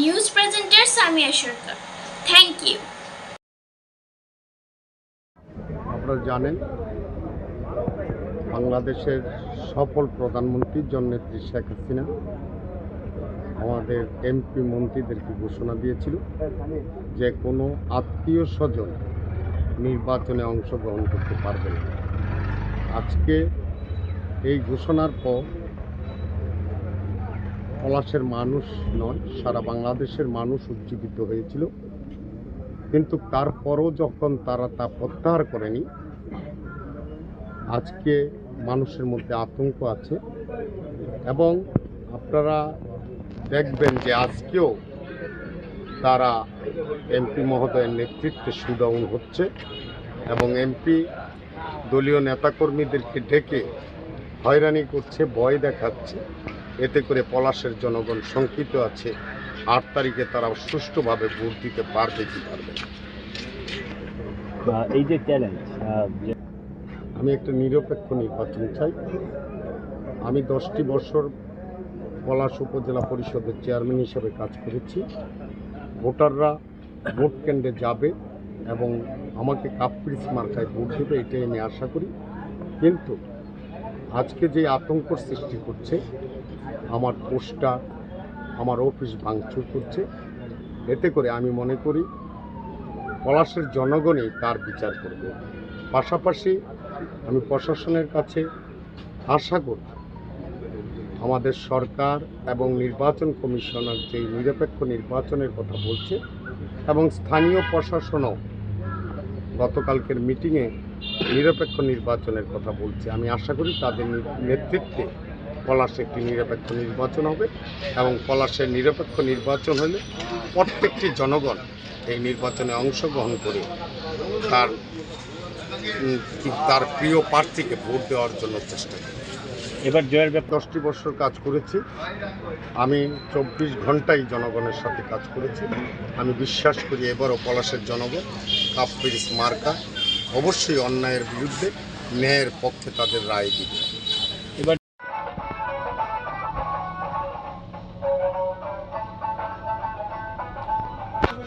News presenter Samia Sarkar. Thank you আপনারা জানেন, বাংলাদেশের সফল প্রধানমন্ত্রীর জননেত্রী শেখ হাসিনা আমাদের এমপি মন্ত্রীদেরকে ঘোষণা দিয়েছিল যে কোনো আত্মীয় স্বজন নির্বাচনে অংশগ্রহণ করতে পারবে না। আজকে এই ঘোষণার পর পলাশের মানুষ নয় সারা বাংলাদেশের মানুষ উজ্জীবিত হয়েছিল। কিন্তু তারপরও যখন তারা তা প্রত্যাহার করেনি, আজকে মানুষের মধ্যে আতঙ্ক আছে এবং আপনারা দেখবেন যে আজকেও তারা এমপি মহোদয়ের নেতৃত্বে সুডাউন হচ্ছে এবং এমপি দলীয় নেতাকর্মীদেরকে ডেকে হয়রানি করছে, ভয় দেখাচ্ছে। এতে করে পলাশের জনগণ শঙ্কিত আছে। আট তারিখে তারা সুষ্ঠুভাবে ভোট দিতে পারবে কি পারবে এই যে চ্যালেঞ্জ আমি একটা নিরপেক্ষ নির্বাচন চাই। আমি দশটি বছর পলাশ উপজেলা পরিষদের চেয়ারম্যান হিসেবে কাজ করেছি। ভোটাররা ভোট কেন্দ্রে যাবে এবং আমাকে কাপ্রিস মার্কায় ভোট দেবে এটাই আমি আশা করি। কিন্তু আজকে যে আতঙ্ক সৃষ্টি করছে আমার পোস্টার আমার অফিস ভাঙচুর করছে। এতে করে আমি মনে করি পলাশের জনগণই তার বিচার করবে। পাশাপাশি আমি প্রশাসনের কাছে আশা করি আমাদের সরকার এবং নির্বাচন কমিশনার যে নিরপেক্ষ নির্বাচনের কথা বলছে এবং স্থানীয় প্রশাসনও গতকালকের মিটিংয়ে নিরপেক্ষ নির্বাচনের কথা বলছে। আমি আশা করি তাদের নেতৃত্বে পলাশে একটি নিরপেক্ষ নির্বাচন হবে এবং পলাশের নিরপেক্ষ নির্বাচন হলে প্রত্যেকটি জনগণ এই নির্বাচনে অংশগ্রহণ করে তার তার প্রিয় প্রার্থীকে ভোট দেওয়ার জন্য চেষ্টা করি। এবার জয়ের ব্যাপার দশটি বছর কাজ করেছি। আমি চব্বিশ ঘন্টাই জনগণের সাথে কাজ করেছি। আমি বিশ্বাস করি এবারও পলাশের জনগণ কাপ্পির মার্কা অবশ্যই অন্যায়ের বিরুদ্ধে ন্যায়ের পক্ষে তাদের রায় দিবে।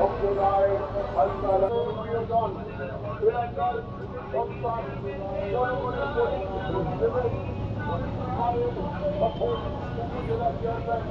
সম্প্রদায় আন্দোলন এলাকার সন্তান সকল উপজেলা চেয়ারম্যান